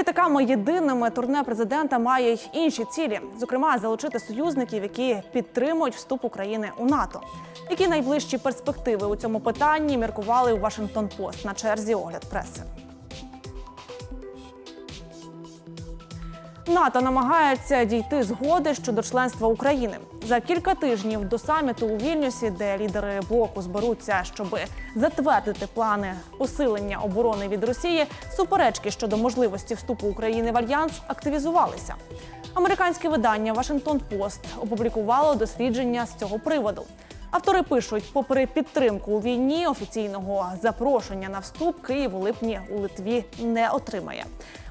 літаками єдиними турне президента має й інші цілі, зокрема залучити союзників, які підтримують вступ України у НАТО. Які найближчі перспективи у цьому питанні міркували у Вашингтон Пост на черзі огляд преси. НАТО намагається дійти згоди щодо членства України за кілька тижнів до саміту у Вільнюсі, де лідери блоку зберуться, щоб затвердити плани посилення оборони від Росії. Суперечки щодо можливості вступу України в альянс активізувалися. Американське видання Вашингтон Пост опублікувало дослідження з цього приводу. Автори пишуть, попри підтримку у війні, офіційного запрошення на вступ Київ у липні у Литві не отримає.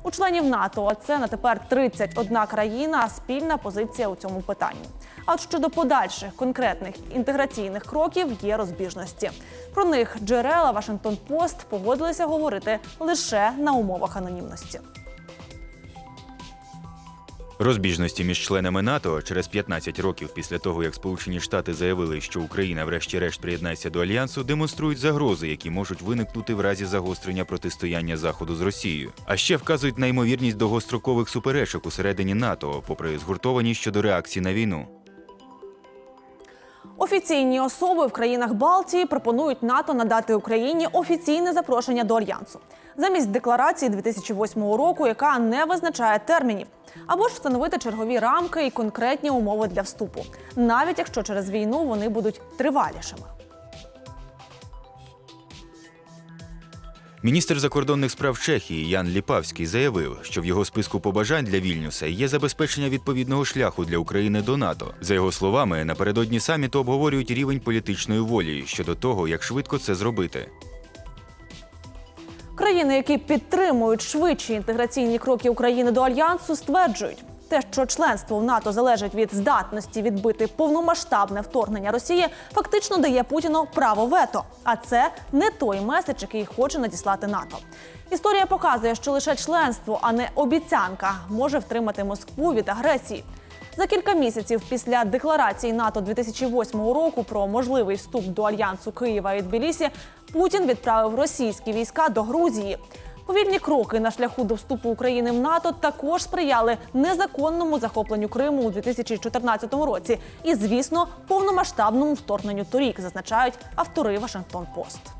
У членів НАТО а це на тепер 31 країна. Спільна позиція у цьому питанні. А от щодо подальших конкретних інтеграційних кроків є розбіжності. Про них джерела Вашингтон Пост погодилися говорити лише на умовах анонімності. Розбіжності між членами НАТО через 15 років після того, як Сполучені Штати заявили, що Україна, врешті-решт, приєднається до альянсу, демонструють загрози, які можуть виникнути в разі загострення протистояння Заходу з Росією. А ще вказують на ймовірність довгострокових суперечок усередині НАТО, попри згуртованість щодо реакції на війну. Офіційні особи в країнах Балтії пропонують НАТО надати Україні офіційне запрошення до альянсу замість декларації 2008 року, яка не визначає термінів, або ж встановити чергові рамки і конкретні умови для вступу, навіть якщо через війну вони будуть тривалішими. Міністр закордонних справ Чехії Ян Ліпавський заявив, що в його списку побажань для Вільнюса є забезпечення відповідного шляху для України до НАТО. За його словами, напередодні саміту обговорюють рівень політичної волі щодо того, як швидко це зробити. Країни, які підтримують швидші інтеграційні кроки України до альянсу, стверджують, те, що членство в НАТО залежить від здатності відбити повномасштабне вторгнення Росії, фактично дає Путіну право вето. А це не той меседж, який хоче надіслати НАТО. Історія показує, що лише членство, а не обіцянка, може втримати Москву від агресії. За кілька місяців після декларації НАТО 2008 року про можливий вступ до альянсу Києва і Тбілісі Путін відправив російські війська до Грузії. Повільні кроки на шляху до вступу України в НАТО також сприяли незаконному захопленню Криму у 2014 році і, звісно, повномасштабному вторгненню торік, зазначають автори Вашингтон Пост.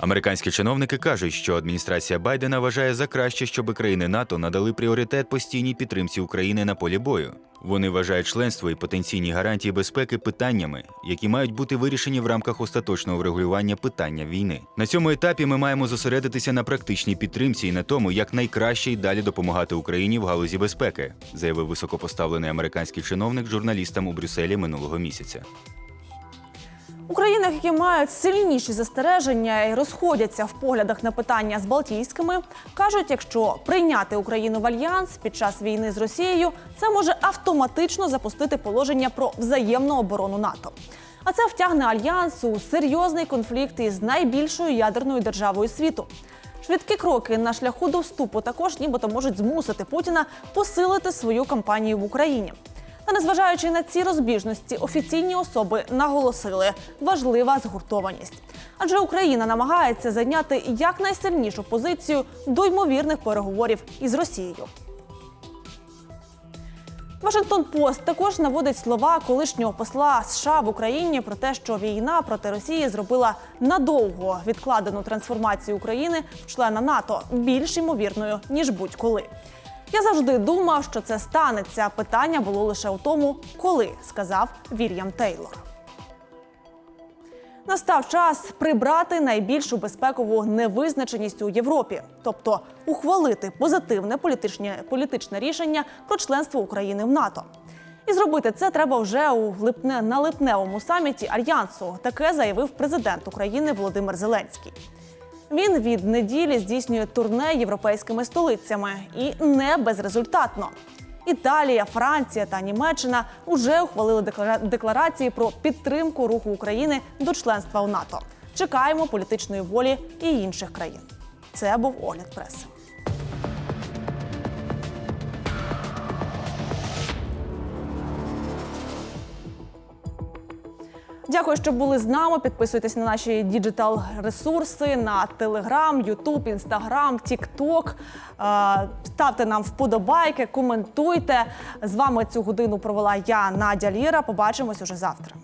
Американські чиновники кажуть, що адміністрація Байдена вважає за краще, щоб країни НАТО надали пріоритет постійній підтримці України на полі бою. Вони вважають членство і потенційні гарантії безпеки питаннями, які мають бути вирішені в рамках остаточного врегулювання питання війни. На цьому етапі ми маємо зосередитися на практичній підтримці і на тому, як найкраще й далі допомагати Україні в галузі безпеки, заявив високопоставлений американський чиновник журналістам у Брюсселі минулого місяця. У країнах, які мають сильніші застереження і розходяться в поглядах на питання з Балтійськими, кажуть, якщо прийняти Україну в альянс під час війни з Росією, це може автоматично запустити положення про взаємну оборону НАТО. А це втягне альянс у серйозний конфлікт із найбільшою ядерною державою світу. Швидкі кроки на шляху до вступу також нібито можуть змусити Путіна посилити свою кампанію в Україні. Та незважаючи на ці розбіжності, офіційні особи наголосили важлива згуртованість. Адже Україна намагається зайняти якнайсильнішу позицію до ймовірних переговорів із Росією. Вашингтон Пост також наводить слова колишнього посла США в Україні про те, що війна проти Росії зробила надовго відкладену трансформацію України в члена НАТО більш ймовірною ніж будь-коли. Я завжди думав, що це станеться. Питання було лише у тому, коли сказав Вільям Тейлор. Настав час прибрати найбільшу безпекову невизначеність у Європі, тобто ухвалити позитивне політичне, політичне рішення про членство України в НАТО. І зробити це треба вже у липне на липневому саміті альянсу. Таке заявив президент України Володимир Зеленський. Він від неділі здійснює турне європейськими столицями і не безрезультатно. Італія, Франція та Німеччина вже ухвалили деклара- декларації про підтримку руху України до членства у НАТО. Чекаємо політичної волі і інших країн. Це був огляд преси. Дякую, що були з нами. Підписуйтесь на наші діджитал ресурси на Телеграм, Ютуб, Інстаграм, Тікток. Ставте нам вподобайки, коментуйте. З вами цю годину провела я Надя Ліра. Побачимось уже завтра.